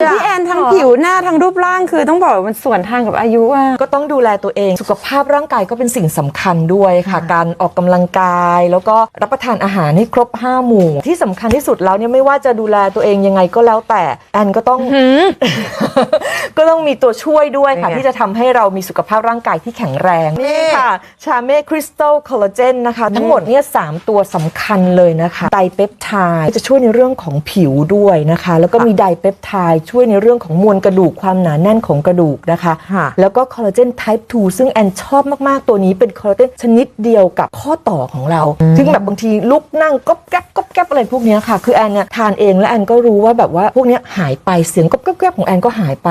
พี่แอนทั้งผิวหน้าทั้งรูปร่างคือต้องบอกว่ามันส่วนทางกับอายุอะ ก็ต้องดูแลตัวเอง สุขภาพร่างกายก็เป็นสิ่งสำคัญด้วยค่ะ การออกกำลังกาย แล้วก็รับประทานอาหารให้ครบ 5 หมู่ ที่สำคัญที่สุดแล้วเนี่ยไม่ว่าจะดูแลตัวเองยังไงก็แล้วแต่แอนก็ต้อง ก็ต้องมีตัวช่วยด้วยค่ะยังไง ที่จะทำให้เรามีสุขภาพร่างกายที่แข็งแรงนี่ค่ะ ชาเม่คริสตัลคอลลาเจนนะคะ ทั้งหมดเนี่ยสามตัวสำคัญเลยนะคะ ไดเปปไทด์จะช่วยในเรื่องของผิวด้วยนะคะ แล้วก็มีไดเปปไทด์ช่วยในเรื่องของมวลกระดูกความหนาแน่นของกระดูกนะคะ ค่ะ แล้วก็คอลลาเจน type 2 ซึ่งแอนชอบมาก ๆ ตัวนี้เป็นคอลลาเจนชนิดเดียวกับข้อต่อของเรา ซึ่งแบบบางทีลุกนั่งก๊อบแก๊บก๊อบแก๊บอะไรพวกเนี้ยค่ะ คือแอนเนี่ยทานเองแล้วแอนก็รู้ว่าแบบว่าพวกเนี้ยหายไปเสียงก๊อบแก๊บแก๊บของแอนก็หายไป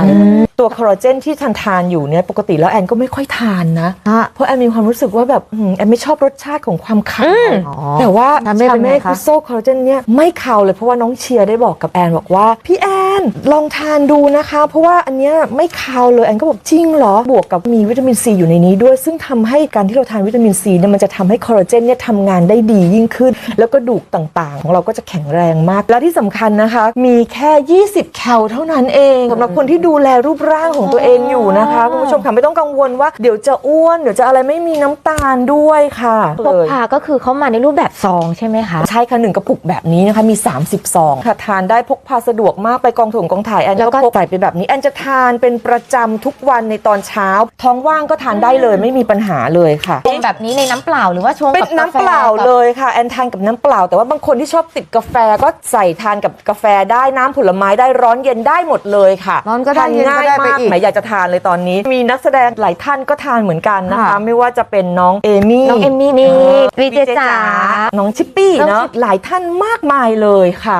ตัวคอลลาเจนที่ทานทานอยู่เนี่ยปกติแล้วแอนก็ไม่ค่อยทานนะ ฮะ เพราะแอนมีความรู้สึกว่าแบบอืมแอนไม่ชอบรสชาติของความคาว อ๋อแต่ว่าชาเม่เป็นไงคคะริสโซคอลลาเจนเนี่ยไม่คาวเลยเพราะว่าน้องเชียร์ได้บอกกับแอนบอกว่า พี่แอ นลองทานดูนะคะ เพราะว่าอันเนี้ยไม่คาวเลยแอนก็บอกจริงเหรอบวกกับมีวิตามินซีอยู่ในนี้ด้วย ซึ่งทำให้การที่เราทานวิตามินซีเนี่ยมันจะทำให้คอลลาเจนเนี่ยทำงานได้ดียิ่งขึ้น แล้วก็ดูกต่างๆ ของเราก็จะแข็งแรงมาก และที่สำคัญนะคะ มีแค่ 20 แคลเท่านั้นเองสำหรับคนที่ดูแลรูปร่างของตัวเองอยู่นะคะคุณผู้ชมค่ะไม่ต้องกังวลว่าเดี๋ยวจะอ้วนเดี๋ยวจะอะไรไม่มีน้ำตาลด้วยค่ะพกพาก็คือเขามาในรูปแบบซองใช่ไหมคะใช่ค่ะหนึ่งกระปุกแบบนี้นะคะมี 30ซองค่ะทานได้พกพาสะดวกมากไปกองถุงกองถ่ายแอนแล้วก็ก็พกใส่ไปแบบนี้แอนจะทานเป็นประจำทุกวันในตอนเช้า ท้องว่างก็ทานได้เลยไม่มีปัญหาเลยค่ะ ชงแบบนี้ในน้ำเปล่าหรือว่าชงเป็นกับน้ำเปล่าเลยค่ะแอนทานกับน้ำเปล่า แต่ว่าบางคนที่ชอบติดกาแฟก็ใส่ทานกับกาแฟได้น้ำผลไม้ได้ร้อนเย็นได้หมดเลยค่ะร้อนก็ได้ทานเย็นก็ง่ายได้ไปมากอีกไหมายอยากจะทานเลยตอนนี้ มีนักแสดงหลายท่านก็ทานเหมือนกันนะคะ ค่ะ ไม่ว่าจะเป็นน้องเอมี่น้องเอมมี่นี่วีเจจ๋า น้องชิปปี้น้องเนาะชิปหลายท่านมากมายเลยค่ะ